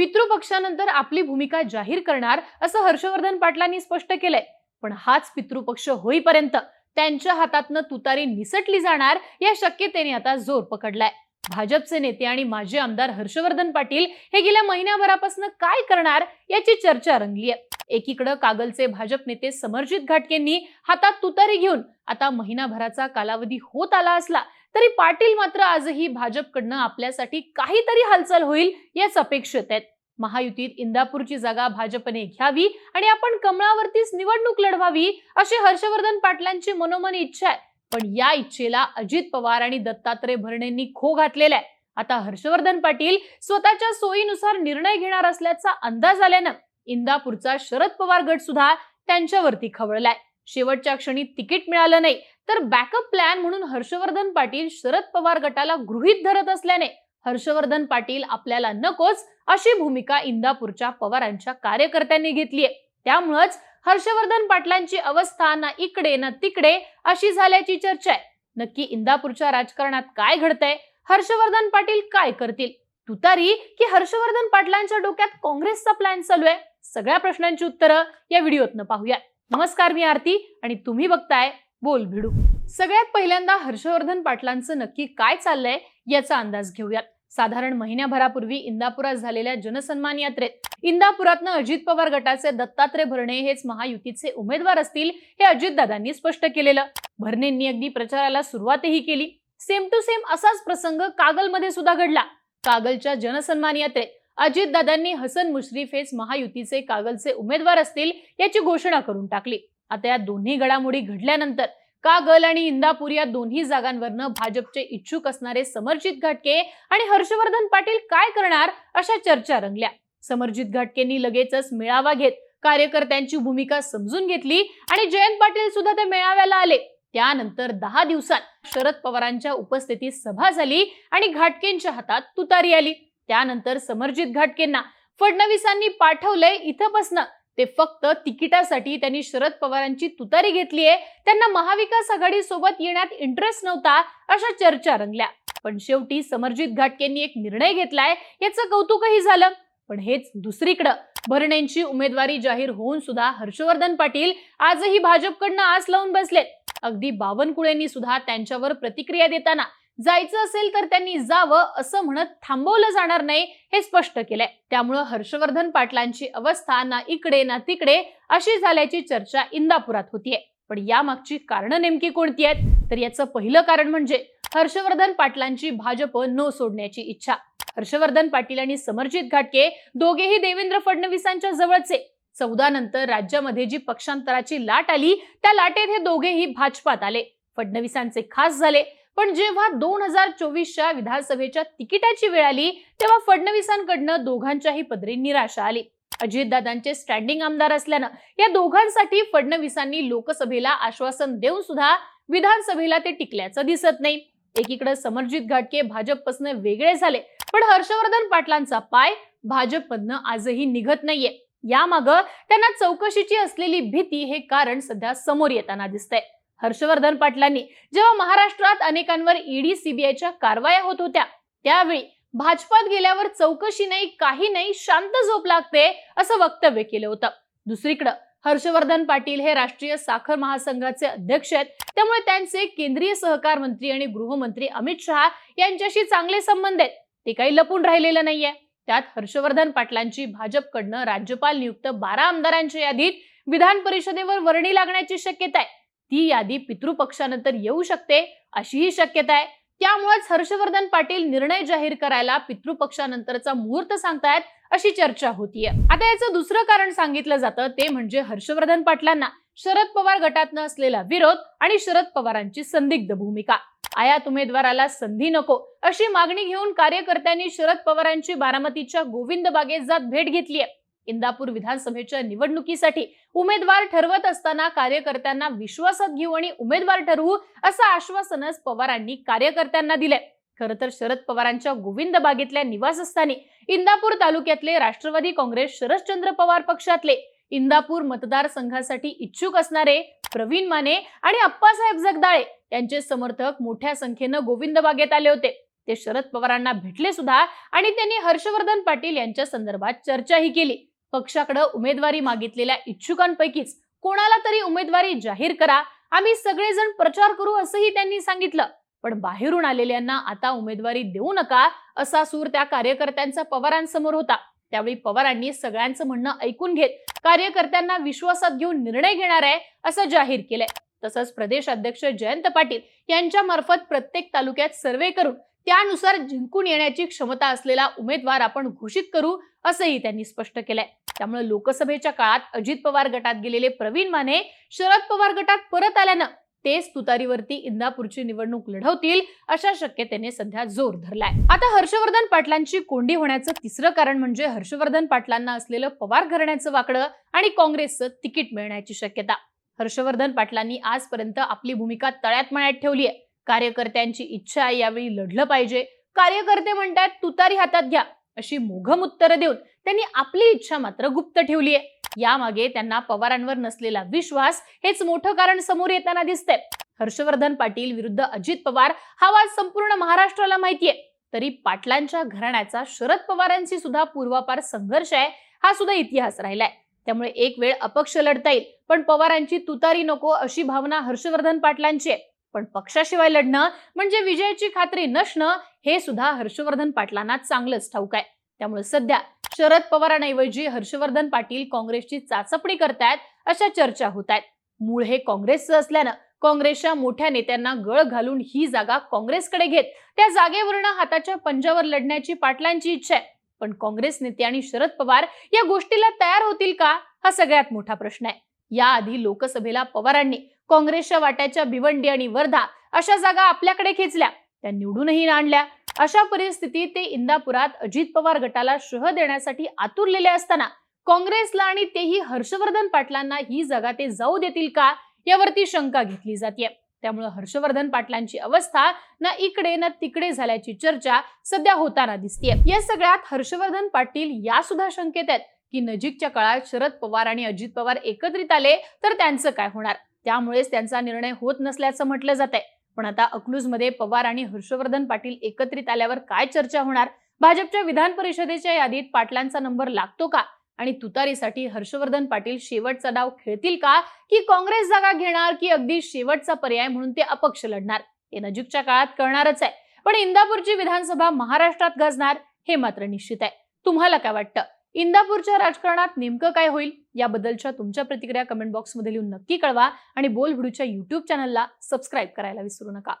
पितृपक्षानंतर आपली भूमिका जाहीर करणार असं हर्षवर्धन पाटलांनी स्पष्ट केलंय. पण हाच पितृपक्ष होईपर्यंत त्यांच्या हातातनं तुतारी निसटली जाणार या शक्यतेने आता जोर पकडलाय. भाजपचे नेते आणि माजी आमदार हर्षवर्धन पाटील हे गेल्या महिन्याभरापासून काय करणार याची चर्चा रंगली आहे एकीकडे कागलचे भाजप नेते समरजित घाटकेंनी हातात तुतारी घेऊन आता महिनाभराचा कालावधी होत आला असला तरी पाटील मात्र आजही भाजपकडनं आपल्यासाठी काहीतरी हालचाल होईल याच अपेक्षित आहेत. महायुतीत इंदापूरची जागा भाजपने घ्यावी आणि आपण कमळावरतीच निवडणूक लढवावी अशी हर्षवर्धन पाटलांची मनोमन इच्छा आहे. पण या इच्छेला अजित पवार आणि दत्तात्रय भरणेंनी खो घातलेला आहे. आता हर्षवर्धन पाटील स्वतःच्या सोयीनुसार निर्णय घेणार असल्याचा अंदाज आल्यानं इंदापूरचा शरद पवार गट सुद्धा त्यांच्यावरती खवळलाय. शेवटच्या क्षणी तिकीट मिळालं नाही तर बॅकअप प्लॅन म्हणून हर्षवर्धन पाटील शरद पवार गटाला गृहीत धरत असल्याने हर्षवर्धन पाटील आपल्याला नकोच अशी भूमिका इंदापूरच्या पवारांच्या कार्यकर्त्यांनी घेतली आहे त्यामुळंच हर्षवर्धन पाटलांची अवस्था ना इकडे ना तिकडे अशी झाल्याची चर्चा आहे. नक्की इंदापूरच्या राजकारणात काय घडतंय? हर्षवर्धन पाटील काय करतील? तुतारी की हर्षवर्धन पाटलांच्या डोक्यात काँग्रेसचा प्लॅन चालू आहे? सगळ्या प्रश्नांची उत्तरं या व्हिडिओतनं पाहूया नमस्कार मी आरती आणि तुम्ही बघताय बोल भिडू. सगळ्यात पहिल्यांदा हर्षवर्धन पाटलांचं नक्की काय चाललंय याचा अंदाज घेऊयात. साधारण महिन्याभरापूर्वी इंदापुरात झालेल्या जनसन्मान यात्रेत इंदापुरातनं अजित पवार गटाचे दत्तात्रय भरणे हेच महायुतीचे उमेदवार असतील हे अजितदादांनी स्पष्ट केलेलं. भरणेंनी अगदी प्रचाराला सुरुवातही केली. सेम टू सेम असाच प्रसंग कागलमध्ये सुद्धा घडला. कागलच्या जनसन्मान यात्रेत अजितदादांनी हसन मुश्रीफ हेच महायुतीचे कागलचे उमेदवार असतील याची घोषणा करून टाकली. आता या दोन्ही घडामोडी घडल्यानंतर कागल आणि इंदापूर या दोन्ही जागांवरनं भाजपचे इच्छुक असणारे समरजित घाटके आणि हर्षवर्धन पाटील काय करणार अशा चर्चा रंगल्या. समरजित घाटकेंनी लगेचच मेळावा घेत कार्यकर्त्यांची भूमिका समजून घेतली आणि जयंत पाटील सुद्धा त्या मेळाव्याला आले. त्यानंतर दहा दिवसात शरद पवारांच्या उपस्थितीत सभा झाली आणि घाटकेंच्या हातात तुतारी आली. त्यानंतर समरजित घाटकेंना फडणवीसांनी पाठवलंय इथंपासनं. ते फक्त तिकिटासाठी त्यांनी शरद पवारांची तुतारी घेतली आहे. त्यांना महाविकास आघाडी सोबत येण्यात इंटरेस्ट नव्हता अशा चर्चा रंगल्या. पण शेवटी समरजित घाटकेंनी एक निर्णय घेतलाय. याचं कौतुकही झालं. पण हेच दुसरीकडं. भरणेंची उमेदवारी जाहीर होऊन सुद्धा हर्षवर्धन पाटील आजही भाजपकडनं आस लावून बसलेत. अगदी बावनकुळेंनी सुद्धा त्यांच्यावर प्रतिक्रिया देताना जायचं असेल तर त्यांनी जावं असं म्हणत थांबवलं जाणार नाही हे स्पष्ट केलंय. त्यामुळं हर्षवर्धन पाटलांची अवस्था ना इकडे ना तिकडे अशी झाल्याची चर्चा इंदापुरात होतीये. पण यामागची कारणं नेमकी कोणती आहेत? तर याचं पहिलं कारण म्हणजे हर्षवर्धन पाटलांची भाजप न सोडण्याची इच्छा. हर्षवर्धन पाटील आणि समरजित घाटके दोघेही देवेंद्र फडणवीसांच्या जवळचे. चौदा नंतर राज्यामध्ये जी पक्षांतराची लाट आली त्या लाटेत हे दोघेही भाजपात आले. फडणवीसांचे खास झाले. पण जेव्हा दोन हजार चोवीसच्या विधानसभेच्या तिकिटाची वेळ आली तेव्हा फडणवीसांकडनं दोघांच्याही पदरी निराशा आली. अजितदादांचे स्टँडिंग आमदार असल्यानं या दोघांसाठी फडणवीसांनी लोकसभेला आश्वासन देऊन सुद्धा विधानसभेला ते टिकल्याचं दिसत नाही. एकीकडे समरजित घाटके भाजपपासून वेगळे झाले पण हर्षवर्धन पाटलांचा पाय भाजपमधनं आजही निघत नाहीये. यामाग त्यांना चौकशीची असलेली भीती हे कारण सध्या समोर येताना दिसतंय. हर्षवर्धन पाटलांनी जेव्हा महाराष्ट्रात अनेकांवर ईडी सीबीआयच्या कारवाया होत होत्या त्यावेळी भाजपात गेल्यावर चौकशी नाही काही नाही शांत झोप लागते असं वक्तव्य केलं होतं. दुसरीकडं हर्षवर्धन पाटील हे राष्ट्रीय साखर महासंघाचे अध्यक्ष आहेत त्यामुळे त्यांचे केंद्रीय सहकार मंत्री आणि गृहमंत्री अमित शहा यांच्याशी चांगले संबंध आहेत. ते काही लपून राहिलेलं नाहीये. त्यात हर्षवर्धन पाटलांची भाजपकडनं राज्यपाल नियुक्त बारा आमदारांच्या यादीत विधान परिषदेवर वर्णी लागण्याची शक्यता आहे. ती यादी पितृपक्षानंतर येऊ शकते अशीही शक्यता आहे. त्यामुळेच हर्षवर्धन पाटील निर्णय जाहीर करायला पितृपक्षानंतरचा मुहूर्त सांगतायत अशी चर्चा होतीये. आता याचं दुसरं कारण सांगितलं जातं ते म्हणजे हर्षवर्धन पाटलांना शरद पवार गटातनं असलेला विरोध आणि शरद पवारांची संदिग्ध भूमिका. आयात उमेदवाराला संधी नको अशी मागणी घेऊन कार्यकर्त्यांनी शरद पवारांची बारामतीच्या गोविंद बागेत जात भेट घेतली आहे इंदापूर विधानसभेच्या निवडणुकीसाठी उमेदवार ठरवत असताना कार्यकर्त्यांना विश्वासात घेऊ आणि उमेदवार ठरवू असं आश्वासनच पवारांनी कार्यकर्त्यांना दिलंय. खरं तर शरद पवारांच्या गोविंद बागेतल्या निवासस्थानी इंदापूर तालुक्यातले राष्ट्रवादी काँग्रेस शरदचंद्र पवार पक्षातले इंदापूर मतदारसंघासाठी इच्छुक असणारे प्रवीण माने आणि अप्पासाहेब जगदाळे यांचे समर्थक मोठ्या संख्येनं गोविंद बागेत आले होते. ते शरद पवारांना भेटले सुद्धा आणि त्यांनी हर्षवर्धन पाटील यांच्या संदर्भात चर्चाही केली. पक्षाकडे उमेदवारी मागितलेल्या इच्छुकांपैकीच कोणाला तरी उमेदवारी जाहीर करा. आम्ही सगळेजण प्रचार करू असंही त्यांनी सांगितलं. पण बाहेरून आलेल्यांना आता उमेदवारी देऊ नका असा सूर त्या कार्यकर्त्यांचा पवारांसमोर होता. त्यावेळी पवारांनी सगळ्यांचं म्हणणं ऐकून घेत कार्यकर्त्यांना विश्वासात घेऊन निर्णय घेणार आहे असं जाहीर केलंय. तसंच प्रदेश अध्यक्ष जयंत पाटील यांच्या मार्फत प्रत्येक तालुक्यात सर्वे करून त्यानुसार जिंकून येण्याची क्षमता असलेला उमेदवार आपण घोषित करू असंही त्यांनी स्पष्ट केलंय. त्यामुळे लोकसभेच्या काळात अजित पवार गटात गेलेले प्रवीण माने शरद पवार गटात परत आल्यानं तेच तुतारीवरती इंदापूरची निवडणूक लढवतील अशा शक्यतेने सध्या जोर धरलाय. आता हर्षवर्धन पाटलांची कोंडी होण्याचं तिसरं कारण म्हणजे हर्षवर्धन पाटलांना असलेलं पवार घराण्याचं वाकडं आणि काँग्रेसचं तिकीट मिळण्याची शक्यता. हर्षवर्धन पाटलांनी आजपर्यंत आपली भूमिका तळ्यात मळ्यात ठेवली आहे कार्यकर्त्यांची इच्छा आहे यावेळी लढलं पाहिजे. कार्यकर्ते म्हणतात तुतारी हातात घ्या. अशी मोघम उत्तरं देऊन त्यांनी आपली इच्छा मात्र गुप्त ठेवली आहे. यामागे त्यांना पवारांवर नसलेला विश्वास हेच मोठं कारण समोर येताना दिसतंय. हर्षवर्धन पाटील विरुद्ध अजित पवार हा वाद संपूर्ण महाराष्ट्राला माहितीये तरी पाटलांच्या घराण्याचा शरद पवारांशी सुद्धा पूर्वापार संघर्ष आहे हा सुद्धा इतिहास राहिलाय. त्यामुळे एक वेळ अपक्ष लढता येईल पण पवारांची तुतारी नको अशी भावना हर्षवर्धन पाटलांची आहे. पण पक्षाशिवाय लढणं म्हणजे विजयाची खात्री नसणं हे सुद्धा हर्षवर्धन पाटलांना चांगलंच ठाऊक आहे. त्यामुळे सध्या शरद पवारांऐवजी हर्षवर्धन पाटील काँग्रेसची चाचपणी करतायत अशा चर्चा होत आहेत मूळ हे काँग्रेसचं असल्यानं काँग्रेसच्या मोठ्या नेत्यांना गळ घालून ही जागा काँग्रेसकडे घेत त्या जागेवरनं हाताच्या पंजावर लढण्याची पाटलांची इच्छा आहे. पण काँग्रेस नेते आणि शरद पवार या गोष्टीला तयार होतील का हा सगळ्यात मोठा प्रश्न आहे. याआधी लोकसभेला पवारांनी काँग्रेसच्या वाट्याच्या भिवंडी आणि वर्धा अशा जागा आपल्याकडे खेचल्या. त्या निवडूनही आणल्या. अशा परिस्थितीत ते इंदापुरात अजित पवार गटाला शह देण्यासाठी आतुरलेले असताना काँग्रेसला आणि तेही हर्षवर्धन पाटलांना ही जागा ते जाऊ देतील का यावरती शंका घेतली जाते त्यामुळे हर्षवर्धन पाटलांची अवस्था ना इकडे ना तिकडे झाल्याची चर्चा सध्या होताना दिसतीये. या सगळ्यात हर्षवर्धन पाटील या सुद्धा शंकेत आहेत की नजीकच्या काळात शरद पवार आणि अजित पवार एकत्रित आले तर त्यांचं काय होणार? त्यामुळेच त्यांचा निर्णय होत नसल्याचं म्हटलं जात आहे पण आता अकलूजमध्ये पवार आणि हर्षवर्धन पाटील एकत्रित आल्यावर काय चर्चा होणार? भाजपच्या विधान परिषदेच्या यादीत पाटलांचा नंबर लागतो का? आणि तुतारीसाठी हर्षवर्धन पाटील शेवटचा डाव खेळतील का? की काँग्रेस जागा घेणार की अगदी शेवटचा पर्याय म्हणून ते अपक्ष लढणार? हे नजीकच्या काळात कळणारच आहे. पण इंदापूरची विधानसभा महाराष्ट्रात गाजणार हे मात्र निश्चित आहे. तुम्हाला काय वाटतं? इंदापूरच्या राजकारणात नेमकं काय होईल याबद्दलच्या तुमच्या प्रतिक्रिया कमेंट बॉक्समध्ये लिहून नक्की कळवा आणि बोल युट्यूब चॅनलला सबस्क्राईब करायला विसरू नका.